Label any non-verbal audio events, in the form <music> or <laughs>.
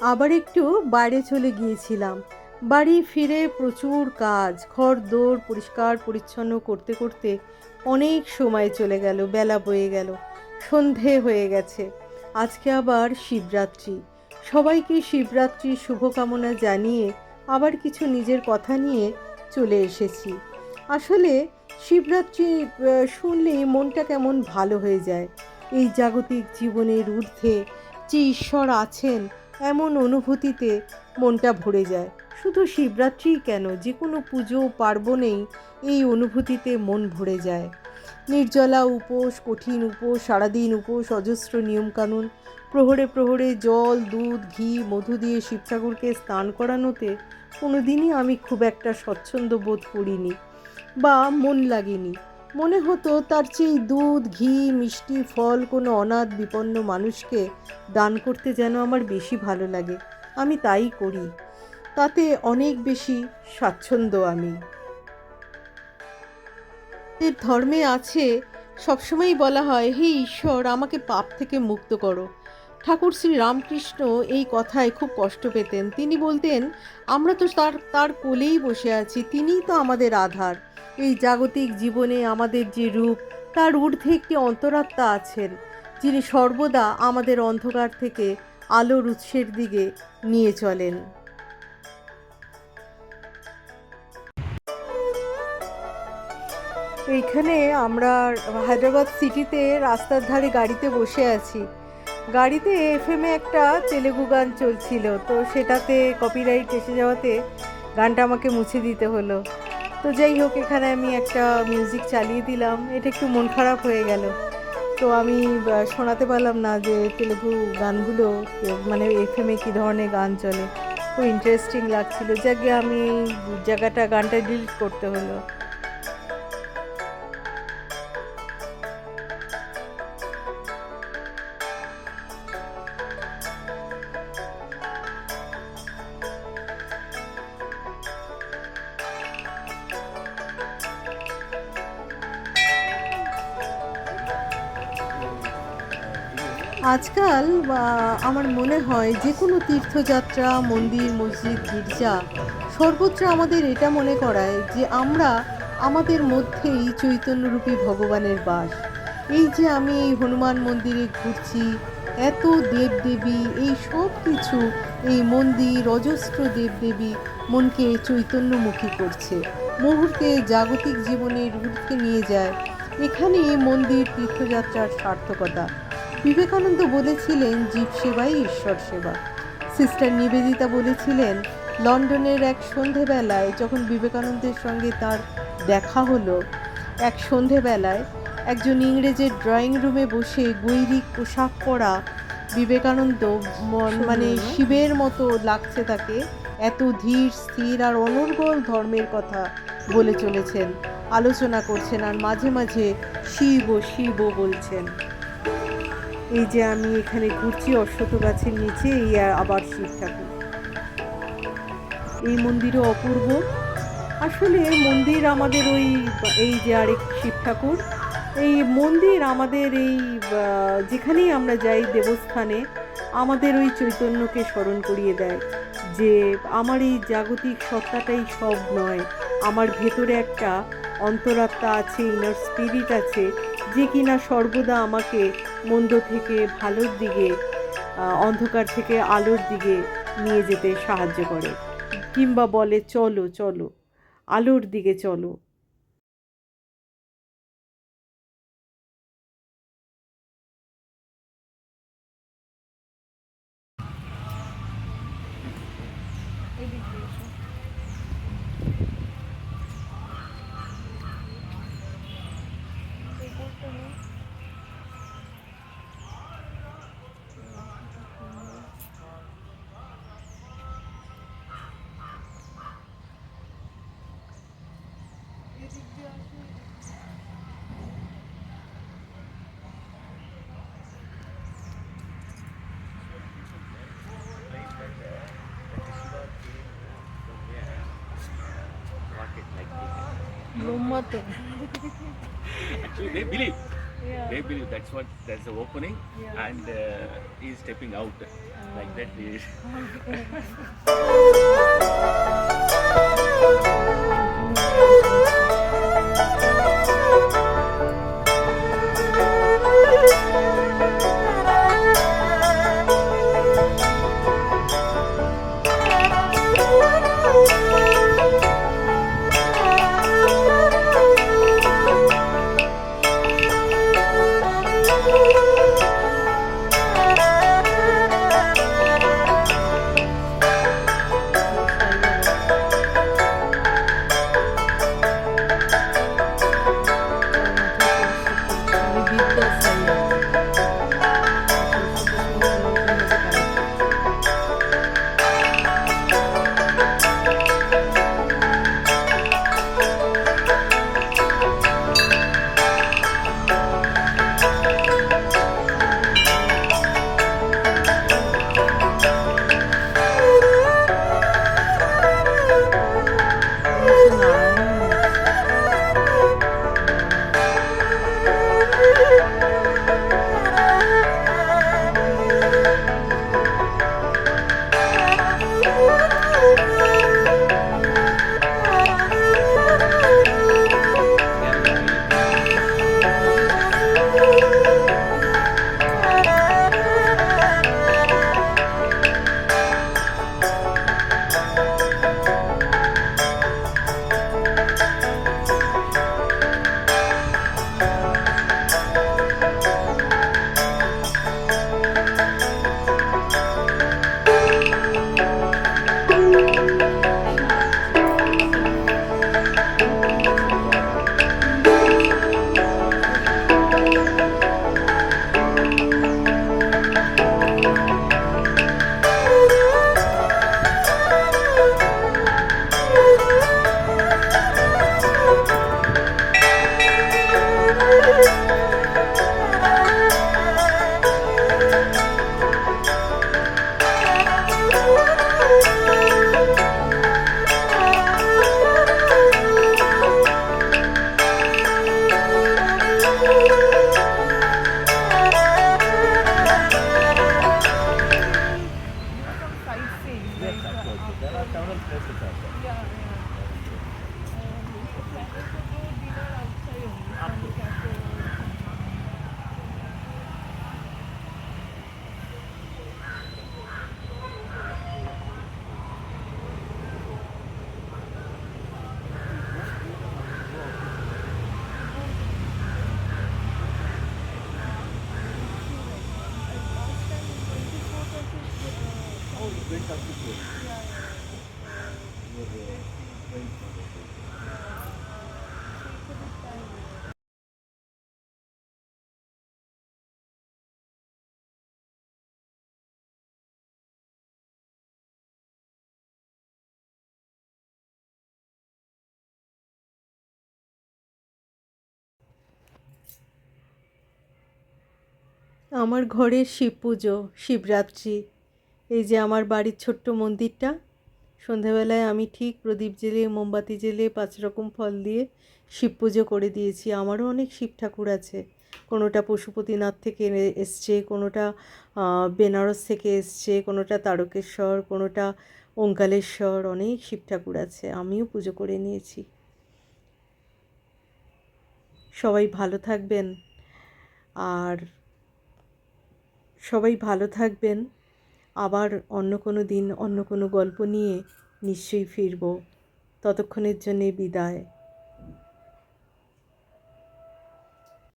আবার একটু বাইরে চলে গিয়েছিলাম। বাড়ি ফিরে প্রচুর কাজ ঘর দৌড় পরিষ্কার পরিচ্ছন্ন করতে করতে অনেক সময় চলে গেল বেলা বয়ে গেল সন্ধে হয়ে গেছে। আজকে আবার শিবরাত্রি। সবাইকে শিবরাত্রির শুভকামনা জানিয়ে আবার কিছু নিজের কথা নিয়ে চলে এসেছি। আসলে শিবরাত্রি আহ, শুনলেই মনটা কেমন ভালো হয়ে যায়। এই জাগতিক জীবনের ঊর্ধ্বে যে ঈশ্বর আছেন এমন অনুভূতিতে মনটা ভরে যায়। শুধু শিবরাত্রি কেন? যে কোনো পুজো, পার্বণেই এই অনুভূতিতে মন ভরে যায়। নির্জলা উপোস, কঠিন উপোস, সারাদিন উপোস, অজস্র নিয়মকানুন, প্রহরে প্রহরে জল, দুধ, ঘি, মধু দিয়ে শিব ঠাকুরকে স্নান করানোতে কোনোদিনই আমি খুব একটা স্বচ্ছন্দ বোধ করিনি বা মন লাগেনি। মনে হতো তার চেয়ে দুধ, ঘি, মিষ্টি, ফল কোনো অনাথ বিপন্ন মানুষকে দান করতে যেন আমার বেশি ভালো লাগে। আমি তাই করি। তাতে অনেক বেশি স্বাচ্ছন্দ্য আমি। ধর্মে আছে, সবসময়ই বলা হয়, হে ঈশ্বর, আমাকে পাপ থেকে মুক্ত করো। ঠাকুর শ্রী রামকৃষ্ণ এই কথায় খুব কষ্ট পেতেন। তিনি বলতেন, আমরা তো তার তার কোলেই বসে আছি, তিনিই তো আমাদের আধার। এই জাগতিক জীবনে আমাদের যে রূপ, তার ঊর্ধ্বে একটি অন্তরাত্মা আছেন, যিনি সর্বদা আমাদের অন্ধকার থেকে আলোর উৎসের দিকে নিয়ে চলেন। এইখানে আমরা হায়দ্রাবাদ সিটিতে রাস্তার ধারে গাড়িতে বসে আছি। গাড়িতে এফএমে একটা তেলেগু গান চলছিল, তো সেটাতে কপিরাইট এসে যাওয়াতে গানটা আমাকে মুছে দিতে হলো। তো যাই হোক, এখানে আমি একটা মিউজিক চালিয়ে দিলাম, এটা একটু মন খারাপ হয়ে গেল। তো আমি শোনাতে পারলাম না যে তেলেগু গানগুলো মানে এফএমে কী ধরনের গান চলে। খুব ইন্টারেস্টিং লাগছিল, যাকে আমি জায়গাটা গানটা ডিলিট করতে হলো। আজকাল আমার মনে হয় যে কোনো তীর্থযাত্রা, মন্দির, মসজিদ, গির্জা, সর্বত্র আমাদের এটা মনে করায় যে আমরা আমাদের মধ্যেই চৈতন্যরূপী ভগবানের বাস। এই যে আমি এই হনুমান মন্দিরে ঘুরছি, এত দেবদেবী, এই সব কিছু, এই মন্দির, অজস্র দেবদেবী মনকে চৈতন্যমুখী করছে। মুহূর্তে জাগতিক জীবনের ঊর্ধ্বে নিয়ে যায়। এখানে মন্দির, তীর্থযাত্রার সার্থকতা। বিবেকানন্দ বলেছিলেন জীব সেবাই ঈশ্বর সেবা। সিস্টার নিবেদিতা বলেছিলেন লন্ডনের এক সন্ধেবেলায় যখন বিবেকানন্দের সঙ্গে তার দেখা হলো এক সন্ধেবেলায় একজন ইংরেজের ড্রয়িং রুমে বসে গৈরিক পোশাক পরা বিবেকানন্দ মন- মানে শিবের মতো লাগছে তাকে এত ধীর স্থির আর অনর্গল ধর্মের কথা বলে চলেছেন। আলোচনা করছেন আর মাঝে মাঝে শিব ও শিব বলছেন। এই যে আমি এখানে ঘুরছি অশ্বত গাছের নিচে, এই আবার শিব ঠাকুর। এই মন্দিরও অপূর্ব। আসলে মন্দির আমাদের ওই, এই যে আরেক শিব ঠাকুর, এই মন্দির আমাদের এই যেখানেই আমরা যাই দেবস্থানে, আমাদের ওই চৈতন্যকে স্মরণ করিয়ে দেয় যে আমার এই জাগতিক সত্তাটাই সব নয়। আমার ভেতরে একটা অন্তরাত্মা আছে ইনার স্পিরিট আছে, যে কিনা সর্বদা আমাকে মন্দ থেকে ভালোর দিকে অন্ধকার থেকে আলোর দিকে নিয়ে যেতে সাহায্য করে। কিংবা বলে, চলো চলো, আলোর দিকে চলো। Lumatu. Actually, they believe. Yeah. They believe that's what that's the opening, yeah. and uh, he's stepping out oh. like that. <laughs> went up to court. You were, uh, going for the- আমার ঘরের শিব পুজো শিবরাত্রি এই যে আমার বাড়ির ছোট্ট মন্দিরটা, সন্ধেবেলায় আমি ঠিক প্রদীপ জেলে, মোমবাতি জেলে পাঁচ রকম ফল দিয়ে শিব পুজো করে দিয়েছি। আমারও অনেক শিব ঠাকুর আছে। কোনোটা পশুপতিনাথ থেকে এসছে, কোনোটা বেনারস থেকে এসছে, কোনোটা তারকেশ্বর, কোনোটা ওঙ্কালেশ্বর, অনেক শিব ঠাকুর আছে। আমিও পুজো করে নিয়েছি। সবাই ভালো থাকবেন। আর সবাই ভালো থাকবেন। আবার অন্য কোনো দিন অন্য কোনো গল্প নিয়ে নিশ্চয়ই ফিরব। ততক্ষণের জন্যে বিদায়।